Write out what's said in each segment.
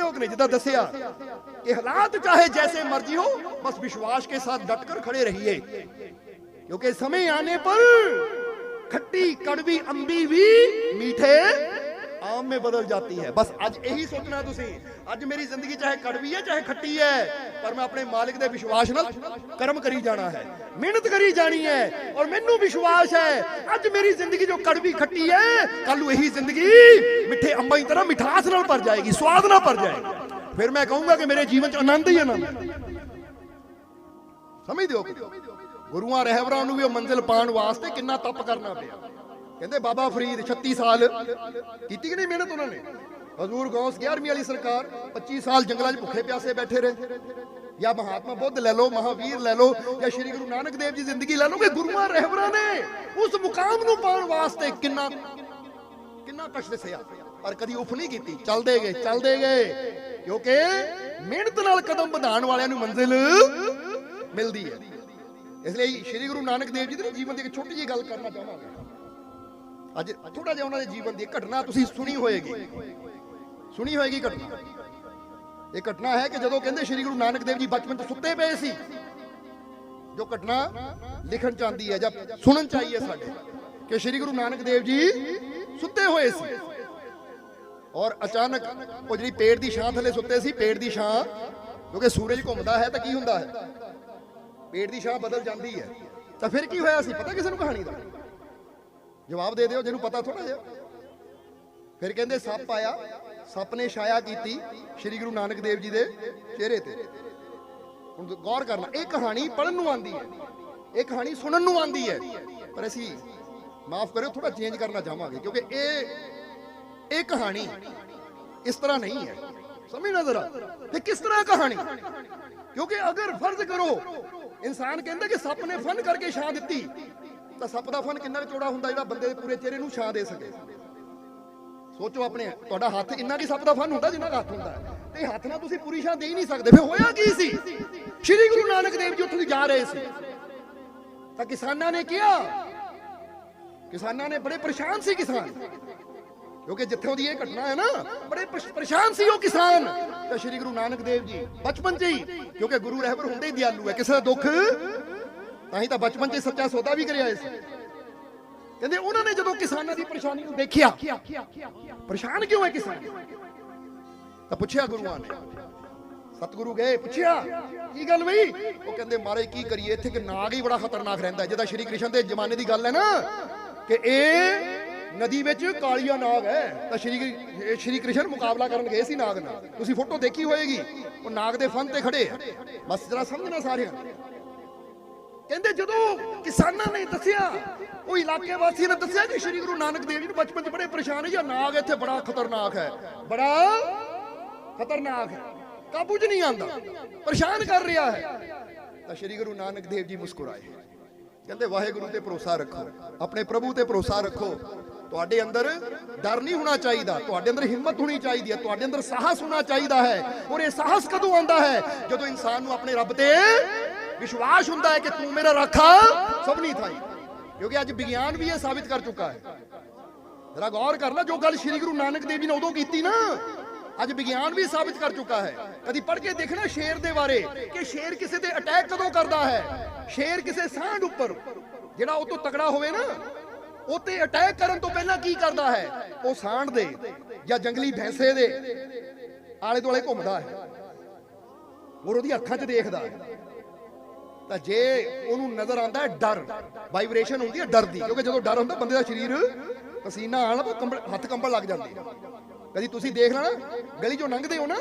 हो कि नहीं जिदा दसिया कि हालात चाहे जैसे मर्जी हो बस विश्वास के साथ डट कर खड़े रहिए क्योंकि समय आने पर खट्टी कड़वी अंबी भी मीठे ਆਮ ਮੇ ਬਦਲ ਜਾਂਦੀ ਹੈ। ਬਸ ਅੱਜ ਇਹੀ ਸੋਚਣਾ ਤੁਸੀਂ। ਅੱਜ ਮੇਰੀ ਜ਼ਿੰਦਗੀ ਚਾਹੇ ਕੜਵੀ ਹੈ, ਚਾਹੇ ਖੱਟੀ ਹੈ, ਪਰ ਮੈਂ ਆਪਣੇ ਮਾਲਿਕ ਦੇ ਵਿਸ਼ਵਾਸ ਨਾਲ ਕਰਮ ਕਰੀ ਜਾਣਾ ਹੈ। ਮਿਹਨਤ ਕਰੀ ਜਾਣੀ ਹੈ ਔਰ ਮੈਨੂੰ ਵਿਸ਼ਵਾਸ ਹੈ, ਅੱਜ ਮੇਰੀ ਜ਼ਿੰਦਗੀ ਜੋ ਕੜਵੀ, ਖੱਟੀ ਹੈ ਕੱਲ ਨੂੰ ਇਹੀ ਜ਼ਿੰਦਗੀ ਮਿੱਠੇ ਅੰਬਾਂ ਦੀ ਤਰ੍ਹਾਂ ਮਿਠਾਸ ਨਾਲ ਭਰ ਜਾਏਗੀ, ਸਵਾਦ ਨਾਲ ਭਰ ਜਾਏਗੀ। ਫਿਰ ਮੈਂ ਕਹੂੰਗਾ ਕਿ ਮੇਰੇ ਜੀਵਨ 'ਚ ਆਨੰਦ ਹੀ ਆਨੰਦ ਸਮਝਦੇ ਹੋ ਗੁਰੂਆਂ, ਰਹਿਬਰਾਂ ਨੂੰ ਵੀ ਉਹ ਮੰਜ਼ਿਲ ਪਾਉਣ ਵਾਸਤੇ ਕਿੰਨਾ ਤਪ ਕਰਨਾ ਪਿਆ। ਕਹਿੰਦੇ ਬਾਬਾ ਫਰੀਦ 36 ਸਾਲ ਕੀਤੀ ਕਿ ਨਹੀਂ ਮਿਹਨਤ ਉਹਨਾਂ ਨੇ? ਹਜ਼ੂਰ ਗੌਸ 11ਵੀਂ ਵਾਲੀ ਸਰਕਾਰ 25 ਸਾਲ ਜੰਗਲਾਂ 'ਚ ਭੁੱਖੇ ਪਿਆਸੇ ਬੈਠੇ ਰਹੇ। ਜਾਂ ਮਹਾਤਮਾ ਬੁੱਧ ਲੈ ਲਓ, ਮਹਾਵੀਰ ਲੈ ਲਓ, ਜਾਂ ਸ਼੍ਰੀ ਗੁਰੂ ਨਾਨਕ ਦੇਵ ਜੀ ਜ਼ਿੰਦਗੀ ਲੈ ਲਓ ਕਿ ਗੁਰੂਆਂ, ਰਹਿਬਰਾਂ ਨੇ। ਉਸ ਮੁਕਾਮ ਨੂੰ ਪਾਉਣ ਵਾਸਤੇ ਕਿੰਨਾ ਕਿੰਨਾ ਕਸ਼ਟ ਸਹਿਆ ਪਰ ਕਦੀ ਉਫ ਨਹੀਂ ਕੀਤੀ। ਚੱਲਦੇ ਗਏ ਚੱਲਦੇ ਗਏ। ਕਿਉਂਕਿ ਮਿਹਨਤ ਨਾਲ ਕਦਮ ਵਧਾਉਣ ਵਾਲਿਆਂ ਨੂੰ ਮੰਜ਼ਿਲ ਮਿਲਦੀ ਹੈ। ਇਸ ਲਈ ਸ੍ਰੀ ਗੁਰੂ ਨਾਨਕ ਦੇਵ ਜੀ ਦੇ ਜੀਵਨ ਦੀ ਇੱਕ ਛੋਟੀ ਜਿਹੀ ਗੱਲ ਕਰਨਾ ਚਾਹਾਂਗਾ। ਅੱਜ ਥੋੜਾ ਜਿਹਾ ਉਹਨਾਂ ਦੇ ਜੀਵਨ ਦੀ ਘਟਨਾ ਤੁਸੀਂ ਸੁਣੀ ਹੋਏਗੀ। ਸੁਣੀ ਹੋਏਗੀ ਘਟਨਾ। ਇਹ ਘਟਨਾ ਹੈ ਕਿ ਜਦੋਂ ਕਹਿੰਦੇ ਸ੍ਰੀ ਗੁਰੂ ਨਾਨਕ ਦੇਵ ਜੀ ਬਚਪਨ 'ਚ ਸੁੱਤੇ ਪਏ ਸੀ, ਜੋ ਘਟਨਾ ਲਿਖਣ ਚ ਆਂਦੀ ਹੈ ਜਾਂ ਸੁਣਨ ਚ ਆਈ ਹੈ ਸਾਡੇ, ਕਿ ਸ੍ਰੀ ਗੁਰੂ ਨਾਨਕ ਦੇਵ ਜੀ ਸੁੱਤੇ ਹੋਏ ਸੀ। ਔਰ ਅਚਾਨਕ ਉਹ ਜਿਹੜੀ ਪੇੜ ਦੀ ਛਾਂ ਥੱਲੇ ਸੁੱਤੇ ਸੀ, ਪੇੜ ਦੀ ਛਾਂ, ਕਿਉਂਕਿ ਸੂਰਜ ਘੁੰਮਦਾ ਹੈ ਤਾਂ ਕੀ ਹੁੰਦਾ ਹੈ? ਪੇੜ ਦੀ ਛਾਂ ਬਦਲ ਜਾਂਦੀ ਹੈ। ਤਾਂ ਫਿਰ ਕੀ ਹੋਇਆ ਸੀ? ਪਤਾ ਕਿਸੇ ਨੂੰ ਕਹਾਣੀ ਦਾ? ਜਵਾਬ ਦੇ ਦਿਓ, ਜਿਹਨੂੰ ਪਤਾ ਥੋੜਾ ਜਿਹਾ। ਫਿਰ ਕਹਿੰਦੇ, ਸੱਪ ਆਇਆ। ਸੱਪ ਨੇ ਛਾਇਆ ਕੀਤੀ ਸ੍ਰੀ ਗੁਰੂ ਨਾਨਕ ਦੇਵ ਜੀ ਦੇ ਚਿਹਰੇ ਤੇ। ਹੁਣ ਗੌਰ ਕਰਨਾ ਇਹ ਕਹਾਣੀ ਪੜਨ ਨੂੰ ਆਂਦੀ ਹੈ। ਇਹ ਕਹਾਣੀ ਸੁਣਨ ਨੂੰ ਆਂਦੀ ਹੈ। ਪਰ ਅਸੀਂ ਮਾਫ ਕਰਿਓ ਥੋੜਾ ਚੇਂਜ ਕਰਨਾ ਚਾਹਾਂਗੇ, ਕਿਉਂਕਿ ਇਹ ਇਹ ਕਹਾਣੀ ਇਸ ਤਰ੍ਹਾਂ ਨਹੀਂ ਹੈ। ਸਮਝਣਾ ਜ਼ਰਾ? ਤੇ ਕਿਸ ਤਰ੍ਹਾਂ ਕਹਾਣੀ? ਕਿਉਂਕਿ ਅਗਰ ਫਰਜ਼ ਕਰੋ, ਇਨਸਾਨ ਕਹਿੰਦਾ ਕਿ ਸੱਪ ਨੇ ਫਨ ਕਰਕੇ ਛਾਂ ਦਿੱਤੀ ਤਾਂ ਸੱਪ ਦਾ ਫਨ ਕਿੰਨਾ ਕੁ ਚੌੜਾ ਹੁੰਦਾ ਜਿਹੜਾ ਬੰਦੇ ਦੇ ਪੂਰੇ ਚਿਹਰੇ ਨੂੰ ਛਾਂ ਦੇ ਸਕੇ। ਸੋਚੋ ਆਪਣੇ, ਤੁਹਾਡਾ ਹੱਥ ਇੰਨਾ ਕੀ ਸੱਪ ਦਾ ਫਨ ਹੁੰਦਾ ਜਿੰਨਾ ਹੱਥ ਹੁੰਦਾ। ਤੇ ਹੱਥ ਨਾਲ ਤੁਸੀਂ ਪੂਰੀ ਛਾਂ ਦੇ ਹੀ ਨਹੀਂ ਸਕਦੇ। ਫਿਰ ਹੋਇਆ ਕੀ ਸੀ? ਸ਼੍ਰੀ ਗੁਰੂ ਨਾਨਕ ਦੇਵ ਜੀ ਉੱਥੋਂ ਦੀ ਜਾ ਰਹੇ ਸੀ। ਤਾਂ ਕਿਸਾਨਾਂ ਨੇ ਕਿਹਾ, ਕਿਸਾਨਾਂ ਨੇ ਬੜੇ ਪਰੇਸ਼ਾਨ ਸੀ ਕਿਸਾਨ। ਕਿਉਂਕਿ ਜਿੱਥੋਂ ਦੀ ਇਹ ਘਟਨਾ ਹੈ ਨਾ, ਬੜੇ ਪਰੇਸ਼ਾਨ ਸੀ ਉਹ ਕਿਸਾਨ। ਤਾਂ ਸ਼੍ਰੀ ਗੁਰੂ ਨਾਨਕ ਦੇਵ ਜੀ, ਬਚਪਨ 'ਚ ਹੀ, ਕਿਉਂਕਿ ਗੁਰੂ ਰਹਿਬਰ ਹੁੰਦੇ ਹੀ ਦਿਆਲੂ ਹੈ। ਕਿਸੇ ਦਾ ਦੁੱਖ ਤਾਂ ਹੀ ਤਾਂ ਬਚਪਨ 'ਚ ਸੱਚਾ ਸੌਦਾ ਵੀ ਕਰਿਆ ਸੀ ਕਹਿੰਦੇ ਉਹਨਾਂ ਨੇ ਜਦੋਂ ਕਿਸਾਨਾਂ ਦੀ ਪਰੇਸ਼ਾਨੀ ਨੂੰ ਦੇਖਿਆ, ਪਰੇਸ਼ਾਨ ਕਿਉਂ ਹੈ ਕਿਸਾਨ? ਤਾਂ ਪੁੱਛਿਆ ਗੁਰੂਆਂ ਨੇ। ਸਤਿਗੁਰੂ ਗਏ, ਪੁੱਛਿਆ, ਕੀ ਗੱਲ ਬਈ? ਉਹ ਕਹਿੰਦੇ ਮਹਾਰਾਜ ਕੀ ਕਰੀਏ, ਇੱਥੇ ਕਿ ਨਾਗ ਹੀ ਬੜਾ ਖਤਰਨਾਕ ਰਹਿੰਦਾ ਹੈ। ਜਿਹਦਾ ਸ਼੍ਰੀ ਕ੍ਰਿਸ਼ਨ ਦੇ ਜ਼ਮਾਨੇ ਦੀ ਗੱਲ ਹੈ ਨਾ, ਕਿ ਇਹ ਨਦੀ ਵਿੱਚ ਕਾਲੀਆ ਨਾਗ ਹੈ। ਤਾਂ ਸ਼੍ਰੀ ਸ਼੍ਰੀ ਕ੍ਰਿਸ਼ਨ ਮੁਕਾਬਲਾ ਕਰਨ ਗਏ ਸੀ ਨਾਗ ਨਾਲ। ਤੁਸੀਂ ਫੋਟੋ ਦੇਖੀ ਹੋਏਗੀ, ਉਹ ਨਾਗ ਦੇ ਫਨ ਤੇ ਖੜੇ ਆ। ਬਸ ਜਰਾ ਸਮਝਣਾ ਸਾਰਿਆਂ ਕਹਿੰਦੇ ਜਦੋਂ ਕਿਸਾਨਾਂ ਨੇ ਦੱਸਿਆ, ਉਹ ਇਲਾਕੇ ਵਾਸੀਆਂ ਨੇ ਦੱਸਿਆ ਕਿ ਸ਼੍ਰੀ ਗੁਰੂ ਨਾਨਕ ਦੇਵ ਜੀ ਨੂੰ ਬਚਪਨ 'ਚ ਬੜੇ ਪਰੇਸ਼ਾਨ ਹੈ ਜਾਂ ਨਾਗ ਇੱਥੇ ਬੜਾ ਖਤਰਨਾਕ ਹੈ। ਬੜਾ ਖਤਰਨਾਕ ਹੈ। ਕਾਬੂ 'ਚ ਨਹੀਂ ਆਂਦਾ ਪਰੇਸ਼ਾਨ ਕਰ ਰਿਹਾ ਹੈ। ਤਾਂ ਸ਼੍ਰੀ ਗੁਰੂ ਨਾਨਕ ਦੇਵ ਜੀ ਮੁਸਕਰਾਏ। ਕਹਿੰਦੇ, ਵਾਹਿਗੁਰੂ ਤੇ ਭਰੋਸਾ ਰੱਖੋ। ਆਪਣੇ ਪ੍ਰਭੂ ਤੇ ਭਰੋਸਾ ਰੱਖੋ। ਤੁਹਾਡੇ ਅੰਦਰ ਡਰ ਨਹੀਂ ਹੋਣਾ ਚਾਹੀਦਾ। ਤੁਹਾਡੇ ਅੰਦਰ ਹਿੰਮਤ ਹੋਣੀ ਚਾਹੀਦੀ ਹੈ। ਤੁਹਾਡੇ ਅੰਦਰ ਸਾਹਸ ਹੋਣਾ ਚਾਹੀਦਾ ਹੈ। ਔਰ ਇਹ ਸਾਹਸ ਕਦੋਂ ਆਉਂਦਾ ਹੈ? ਜਦੋਂ ਇਨਸਾਨ ਨੂੰ ਆਪਣੇ ਰੱਬ ਤੇ ਵਿਸ਼ਵਾਸ ਹੁੰਦਾ ਹੈ ਕਿ ਤੂੰ ਮੇਰਾ ਰਾਖਾ, ਸਭ ਨਹੀਂ ਥਾਈ। ਕਿਉਂਕਿ ਅੱਜ ਵਿਗਿਆਨ ਵੀ ਇਹ ਸਾਬਿਤ ਕਰ ਚੁੱਕਾ ਹੈ। ਜਰਾ ਗੌਰ ਕਰ ਜੋ ਗੱਲ ਸ਼੍ਰੀ ਗੁਰੂ ਨਾਨਕ ਦੇਵ ਜੀ ਨੇ ਉਦੋਂ ਕੀਤੀ ਨਾ, ਅੱਜ ਵਿਗਿਆਨ ਵੀ ਸਾਬਿਤ ਕਰ ਚੁੱਕਾ ਹੈ। ਕਦੀ ਪੜ੍ਹ ਕੇ ਦੇਖਣਾ ਸ਼ੇਰ ਦੇ ਬਾਰੇ, ਕਿ ਸ਼ੇਰ ਕਿਸੇ ਤੇ ਅਟੈਕ ਕਦੋਂ ਕਰਦਾ ਹੈ? ਸ਼ੇਰ ਕਿਸੇ ਸਾਂਢ ਉੱਪਰ, ਜਿਹੜਾ ਉਹ ਤੋਂ ਤਕੜਾ ਹੋਵੇ ਨਾ, ਉਹ ਤੇ ਅਟੈਕ ਕਰਨ ਤੋਂ ਪਹਿਲਾਂ ਕੀ ਕਰਦਾ ਹੈ? ਉਹ ਸਾਂਢ ਦੇ, ਜਾਂ ਜੰਗਲੀ ਭੈਂਸੇ ਦੇ, ਆਲੇ ਦੁਆਲੇ ਘੁੰਮਦਾ ਹੈ। ਔਰ ਉਹਦੀ ਅੱਖਾਂ 'ਚ ਦੇਖਦਾ ਹੈ। ਤਾਂ ਜੇ ਉਹਨੂੰ ਨਜ਼ਰ ਆਉਂਦਾ ਡਰ ਵਾਈਬ੍ਰੇਸ਼ਨ ਹੁੰਦੀ ਹੈ ਡਰ ਦੀ, ਕਿਉਂਕਿ ਜਦੋਂ ਡਰ ਹੁੰਦਾ ਬੰਦੇ ਦਾ ਸਰੀਰ ਪਸੀਨਾ ਆਣ ਤਾਂ ਹੱਥ ਕੰਬਣ ਲੱਗ ਜਾਂਦੇ ਕਦੀ ਤੁਸੀਂ ਦੇਖ ਲੈਣਾ, ਗਲੀ ਚੋਂ ਲੰਘਦੇ ਹੋ ਨਾ,